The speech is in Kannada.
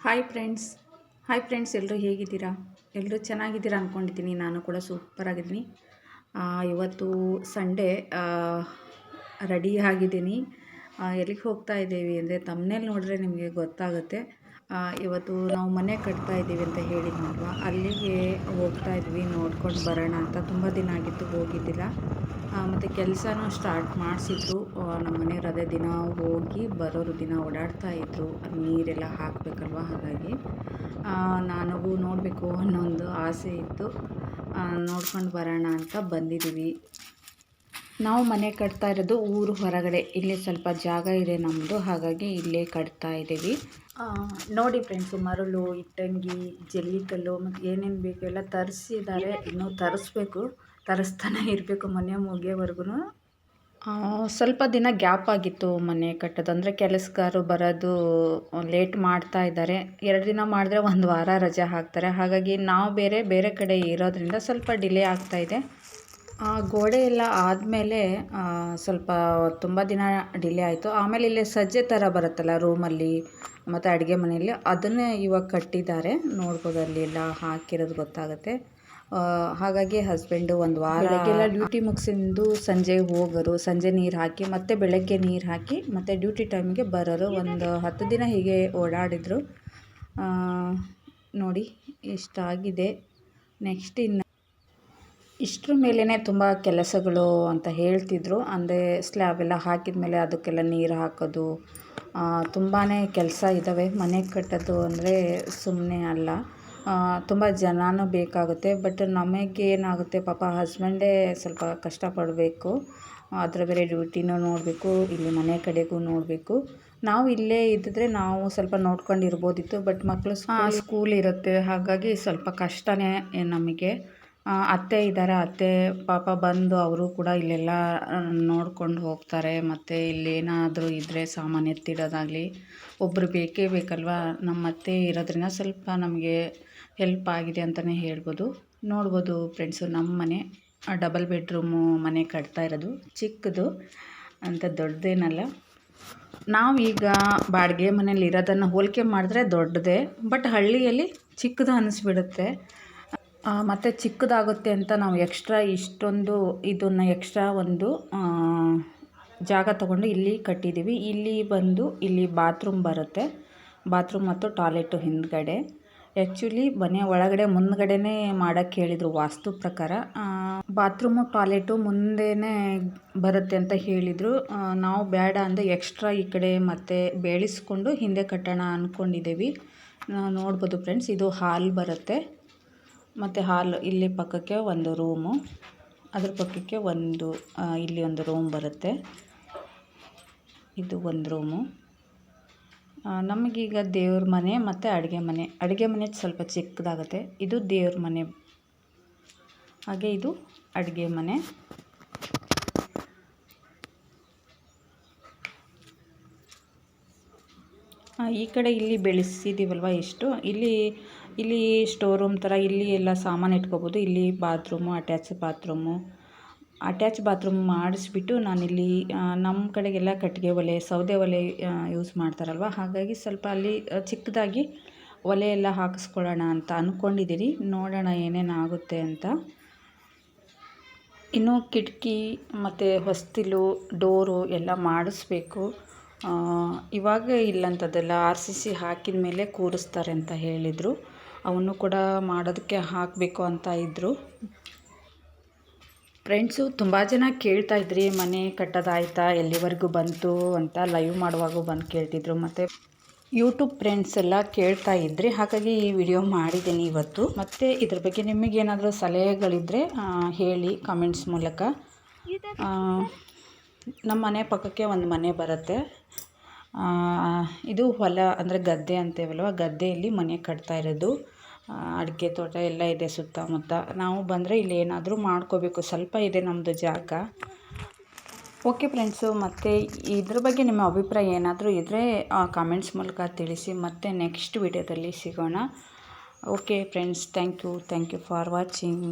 ಹಾಯ್ ಫ್ರೆಂಡ್ಸ್ ಹಾಯ್ ಫ್ರೆಂಡ್ಸ್ ಎಲ್ಲರೂ ಹೇಗಿದ್ದೀರಾ? ಎಲ್ಲರೂ ಚೆನ್ನಾಗಿದ್ದೀರಾ ಅಂದ್ಕೊಂಡಿದ್ದೀನಿ ನಾನು ಕೂಡ ಸೂಪರಾಗಿದ್ದೀನಿ ಆ, ಇವತ್ತು ಸಂಡೇ ರೆಡಿ ಆಗಿದ್ದೀನಿ. ಎಲ್ಲಿಗೆ ಹೋಗ್ತಾ ಇದ್ದೀವಿ ಅಂದರೆ ತಮ್ಮನೇಲಿ ನೋಡಿದ್ರೆ ನಿಮಗೆ ಗೊತ್ತಾಗುತ್ತೆ. ಇವತ್ತು ನಾವು ಮನೆ ಕಟ್ತಾ ಇದ್ದೀವಿ ಅಂತ ಹೇಳಿದ್ನಲ್ವ? ಅಲ್ಲಿಗೆ ಹೋಗ್ತಾ ಇದ್ವಿ, ನೋಡ್ಕೊಂಡು ಬರೋಣ ಅಂತ. ತುಂಬ ದಿನ ಆಗಿತ್ತು ಹೋಗಿದ್ದಿಲ್ಲ. ಮತ್ತು ಕೆಲಸನೂ ಸ್ಟಾರ್ಟ್ ಮಾಡಿಸಿದ್ರು. ನಮ್ಮ ಮನೆಯವ್ರು ಅದೇ ದಿನ ಹೋಗಿ ಬರೋರು ದಿನ ಓಡಾಡ್ತಾ ಇದ್ದರು ನೀರೆಲ್ಲ ಹಾಕಬೇಕಲ್ವ ಹಾಗಾಗಿ. ನನಗೂ ನೋಡಬೇಕು ಅನ್ನೋ ಒಂದು ಆಸೆ ಇತ್ತು. ನೋಡ್ಕೊಂಡು ಬರೋಣ ಅಂತ ಬಂದಿದ್ದೀವಿ. ನಾವು ಮನೆ ಕಟ್ತಾ ಇರೋದು ಊರು ಹೊರಗಡೆ. ಇಲ್ಲಿ ಸ್ವಲ್ಪ ಜಾಗ ಇದೆ ನಮ್ಮದು ಹಾಗಾಗಿ ಇಲ್ಲೇ ಕಟ್ತಾ ಇದ್ದೀವಿ. ನೋಡಿ ಫ್ರೆಂಡ್ಸು ಮರಳು ಇಟ್ಟಂಗಿ ಜಲ್ಲಿಕಲ್ಲು ಮತ್ತು ಏನೇನು ಬೇಕು ಎಲ್ಲ ತರಿಸಿದ್ದಾರೆ. ಇನ್ನೂ ತರಿಸ್ಬೇಕು ತರಿಸ್ತಾನೆ ಇರಬೇಕು ಮನೆ ಮುಗಿಯೋವರೆಗೂ ಸ್ವಲ್ಪ ದಿನ ಗ್ಯಾಪ್ ಆಗಿತ್ತು ಮನೆ ಕಟ್ಟೋದು. ಅಂದರೆ ಕೆಲಸಗಾರರು ಬರೋದು ಲೇಟ್ ಮಾಡ್ತಾ ಇದ್ದಾರೆ. ಎರಡು ದಿನ ಮಾಡಿದ್ರೆ ಒಂದು ವಾರ ರಜೆ ಹಾಕ್ತಾರೆ. ಹಾಗಾಗಿ ನಾವು ಬೇರೆ ಬೇರೆ ಕಡೆ ಇರೋದ್ರಿಂದ ಸ್ವಲ್ಪ ಡಿಲೇ ಆಗ್ತಾ ಇದೆ. ಆ, ಗೋಡೆ ಎಲ್ಲ ಆದಮೇಲೆ ಸ್ವಲ್ಪ ತುಂಬ ದಿನ ಡಿಲೇ ಆಯಿತು. ಆಮೇಲೆ ಇಲ್ಲಿ ಸಜ್ಜೆ ಥರ ಬರುತ್ತಲ್ಲ ರೂಮಲ್ಲಿ ಮತ್ತು ಅಡುಗೆ ಮನೆಯಲ್ಲಿ ಅದನ್ನೇ ಇವಾಗ ಕಟ್ಟಿದ್ದಾರೆ. ನೋಡ್ಬೋದು ಅಲ್ಲಿ ಎಲ್ಲ ಹಾಕಿರೋದು ಗೊತ್ತಾಗುತ್ತೆ. ಹಾಗಾಗಿ ಹಸ್ಬೆಂಡು ಒಂದು ವಾರ ಬೆಳಗ್ಗೆಲ್ಲ ಡ್ಯೂಟಿ ಮುಗಿಸಿಂದು ಸಂಜೆ ಹೋಗೋರು ಸಂಜೆ ನೀರು ಹಾಕಿ ಮತ್ತೆ ಬೆಳಗ್ಗೆ ನೀರು ಹಾಕಿ ಮತ್ತು ಡ್ಯೂಟಿ ಟೈಮ್ಗೆ ಬರೋರು ಒಂದು ಹತ್ತು ದಿನ ಹೀಗೆ ಓಡಾಡಿದರು. ನೋಡಿ ಇಷ್ಟ ಆಗಿದೆ ನೆಕ್ಸ್ಟ್ ಇನ್ನು ಇಷ್ಟ್ರ ಮೇಲೇ ತುಂಬ ಕೆಲಸಗಳು ಅಂತ ಹೇಳ್ತಿದ್ರು. ಅಂದರೆ ಸ್ಲ್ಯಾಬ್ ಎಲ್ಲ ಹಾಕಿದ ಮೇಲೆ ಅದಕ್ಕೆಲ್ಲ ನೀರು ಹಾಕೋದು ತುಂಬಾ ಕೆಲಸ ಇದ್ದಾವೆ ಮನೆ ಕಟ್ಟೋದು ಅಂದರೆ ಸುಮ್ಮನೆ ಅಲ್ಲ. ತುಂಬ ಜನನೂ ಬೇಕಾಗುತ್ತೆ. ಬಟ್ ನಮಗೆ ಏನಾಗುತ್ತೆ ಪಾಪ ಹಸ್ಬೆಂಡೇ ಸ್ವಲ್ಪ ಕಷ್ಟಪಡಬೇಕು. ಅದರ ಬೇರೆ ಡ್ಯೂಟಿನೂ ನೋಡಬೇಕು ಇಲ್ಲಿ ಮನೆ ಕಡೆಗೂ ನೋಡಬೇಕು. ನಾವು ಇಲ್ಲೇ ಇದ್ದಿದ್ರೆ ನಾವು ಸ್ವಲ್ಪ ನೋಡ್ಕೊಂಡಿರ್ಬೋದಿತ್ತು ಬಟ್ ಮಕ್ಕಳು ಸ್ಕೂಲ್ ಇರುತ್ತೆ. ಹಾಗಾಗಿ ಸ್ವಲ್ಪ ಕಷ್ಟನೇ ನಮಗೆ. ಅತ್ತೆ ಇದ್ದಾರೆ ಅತ್ತೆ ಪಾಪ ಬಂದು ಅವರು ಕೂಡ ಇಲ್ಲೆಲ್ಲ ನೋಡ್ಕೊಂಡು ಹೋಗ್ತಾರೆ. ಮತ್ತು ಇಲ್ಲೇನಾದರೂ ಇದ್ದರೆ ಸಾಮಾನು ಎತ್ತಿಡೋದಾಗಲಿ ಒಬ್ಬರು ಬೇಕೇ ಬೇಕಲ್ವಾ? ನಮ್ಮ ಅತ್ತೆ ಇರೋದ್ರಿಂದ ಸ್ವಲ್ಪ ನಮಗೆ ಹೆಲ್ಪ್ ಆಗಿದೆ ಅಂತಲೇ ಹೇಳ್ಬೋದು. ನೋಡ್ಬೋದು ಫ್ರೆಂಡ್ಸು ನಮ್ಮ ಮನೆ ಡಬಲ್ ಬೆಡ್ರೂಮು ಮನೆ ಕಟ್ತಾ ಇರೋದು. ಚಿಕ್ಕದು, ಅಂತ ದೊಡ್ಡದೇನಲ್ಲ. ನಾವೀಗ ಬಾಡಿಗೆ ಮನೇಲಿ ಇರೋದನ್ನು ಹೋಲಿಕೆ ಮಾಡಿದ್ರೆ ದೊಡ್ಡದೇ ಬಟ್ ಹಳ್ಳಿಯಲ್ಲಿ ಚಿಕ್ಕದು ಅನ್ನಿಸ್ಬಿಡುತ್ತೆ ಮತ್ತು ಚಿಕ್ಕದಾಗುತ್ತೆ ಅಂತ ನಾವು ಎಕ್ಸ್ಟ್ರಾ ಇಷ್ಟೊಂದು ಇದನ್ನು ಎಕ್ಸ್ಟ್ರಾ ಒಂದು ಜಾಗ ತಗೊಂಡು ಇಲ್ಲಿ ಕಟ್ಟಿದ್ದೀವಿ. ಇಲ್ಲಿ ಬಂದು ಇಲ್ಲಿ ಬಾತ್ರೂಮ್ ಬರುತ್ತೆ. ಬಾತ್ರೂಮ್ ಮತ್ತು ಟಾಯ್ಲೆಟು ಹಿಂದ್ಗಡೆ. ಆ್ಯಕ್ಚುಲಿ ಮನೆ ಒಳಗಡೆ ಮುಂದ್ಗಡೆನೇ ಮಾಡೋಕ್ಕೆ ಹೇಳಿದರು ವಾಸ್ತು ಪ್ರಕಾರ. ಬಾತ್ರೂಮು ಟಾಯ್ಲೆಟು ಮುಂದೆನೇ ಬರುತ್ತೆ ಅಂತ ಹೇಳಿದರು. ನಾವು ಬೇಡ ಅಂದರೆ ಎಕ್ಸ್ಟ್ರಾ ಈ ಕಡೆ ಮತ್ತೆ ಬೇಳಿಸ್ಕೊಂಡು ಹಿಂದೆ ಕಟ್ಟೋಣ ಅಂದ್ಕೊಂಡಿದ್ದೀವಿ ನೋಡ್ಬೋದು ಫ್ರೆಂಡ್ಸ್, ಇದು ಹಾಲ್ ಬರುತ್ತೆ. ಮತ್ತು ಹಾಲ್ ಇಲ್ಲಿ ಪಕ್ಕಕ್ಕೆ ಒಂದು ರೂಮು, ಅದ್ರ ಪಕ್ಕಕ್ಕೆ ಒಂದು ಇಲ್ಲಿ ಒಂದು ರೂಮ್ ಬರುತ್ತೆ. ಇದು ಒಂದು ರೂಮು. ನಮಗೀಗ ದೇವ್ರ ಮನೆ ಮತ್ತು ಅಡುಗೆ ಮನೆ. ಅಡುಗೆ ಮನೆ ಸ್ವಲ್ಪ ಚಿಕ್ಕದಾಗುತ್ತೆ. ಇದು ದೇವ್ರ ಮನೆ. ಹಾಗೆ ಇದು ಅಡುಗೆ ಮನೆ. ಈ ಕಡೆ ಇಲ್ಲಿ ಬೆಳೆಸಿದ್ದೀವಲ್ವ ಇಷ್ಟು ಇಲ್ಲಿ ಇಲ್ಲಿ ಸ್ಟೋರ್ ರೂಮ್ ಥರ ಇಲ್ಲಿ ಎಲ್ಲ ಸಾಮಾನು ಇಟ್ಕೋಬೋದು. ಇಲ್ಲಿ bathroom attach bathroom attach bathroom ಮಾಡಿಸ್ಬಿಟ್ಟು ನಾನಿಲ್ಲಿ ನಮ್ಮ ಕಡೆಗೆಲ್ಲ ಕಟ್ಟಿಗೆ ಒಲೆ, ಸೌದೆ ಒಲೆ ಯೂಸ್ ಮಾಡ್ತಾರಲ್ವ? ಹಾಗಾಗಿ ಸ್ವಲ್ಪ ಅಲ್ಲಿ ಚಿಕ್ಕದಾಗಿ ಒಲೆ ಎಲ್ಲ ಹಾಕಿಸ್ಕೊಳ್ಳೋಣ ಅಂತ ಅಂದ್ಕೊಂಡಿದ್ದೀನಿ ನೋಡೋಣ ಏನೇನು ಆಗುತ್ತೆ ಅಂತ. ಇನ್ನು ಕಿಟಕಿ ಮತ್ತು ಹೊಸ್ತಿಲು ಡೋರು ಎಲ್ಲ ಮಾಡಿಸ್ಬೇಕು. ಇವಾಗ ಇಲ್ಲಂಥದ್ದೆಲ್ಲ ಆರ್ ಸಿ ಸಿ ಹಾಕಿದ ಮೇಲೆ ಕೂರಿಸ್ತಾರೆ ಅಂತ ಹೇಳಿದರು. ಅವನ್ನು ಕೂಡ ಮಾಡೋದಕ್ಕೆ ಹಾಕಬೇಕು ಅಂತ ಇದ್ದರು ಫ್ರೆಂಡ್ಸು ತುಂಬ ಜನ ಕೇಳ್ತಾ ಇದ್ರಿ, ಮನೆ ಕಟ್ಟೋದಾಯ್ತಾ, ಎಲ್ಲಿವರೆಗೂ ಬಂತು ಅಂತ ಲೈವ್ ಮಾಡುವಾಗ ಬಂದು ಕೇಳ್ತಿದ್ರು. ಮತ್ತು ಯೂಟ್ಯೂಬ್ ಫ್ರೆಂಡ್ಸ್ ಎಲ್ಲ ಕೇಳ್ತಾ ಇದ್ರಿ, ಹಾಗಾಗಿ ಈ ವಿಡಿಯೋ ಮಾಡಿದ್ದೀನಿ ಇವತ್ತು. ಮತ್ತು ಇದ್ರ ಬಗ್ಗೆ ನಿಮಗೇನಾದರೂ ಸಲಹೆಗಳಿದ್ದರೆ ಹೇಳಿ ಕಾಮೆಂಟ್ಸ್ ಮೂಲಕ. ನಮ್ಮ ಮನೆ ಪಕ್ಕಕ್ಕೆ ಒಂದು ಮನೆ ಬರುತ್ತೆ. ಇದು ಹೊಲ ಅಂದರೆ ಗದ್ದೆ ಅಂತೇವಲ್ವ? ಗದ್ದೆಯಲ್ಲಿ ಮನೆ ಕಟ್ತಾ ಇರೋದು. ಅಡಿಕೆ ತೋಟ ಎಲ್ಲ ಇದೆ ಸುತ್ತಮುತ್ತ. ನಾವು ಬಂದರೆ ಇಲ್ಲಿ ಏನಾದರೂ ಮಾಡ್ಕೋಬೇಕು. ಸ್ವಲ್ಪ ಇದೆ ನಮ್ಮದು ಜಾಗ. ಓಕೆ ಫ್ರೆಂಡ್ಸು ಮತ್ತು ಇದ್ರ ಬಗ್ಗೆ ನಿಮ್ಮ ಅಭಿಪ್ರಾಯ ಏನಾದರೂ ಇದ್ದರೆ ಕಾಮೆಂಟ್ಸ್ ಮೂಲಕ ತಿಳಿಸಿ. ಮತ್ತೆ ನೆಕ್ಸ್ಟ್ ವಿಡಿಯೋದಲ್ಲಿ ಸಿಗೋಣ. Okay friends thank you thank you for watching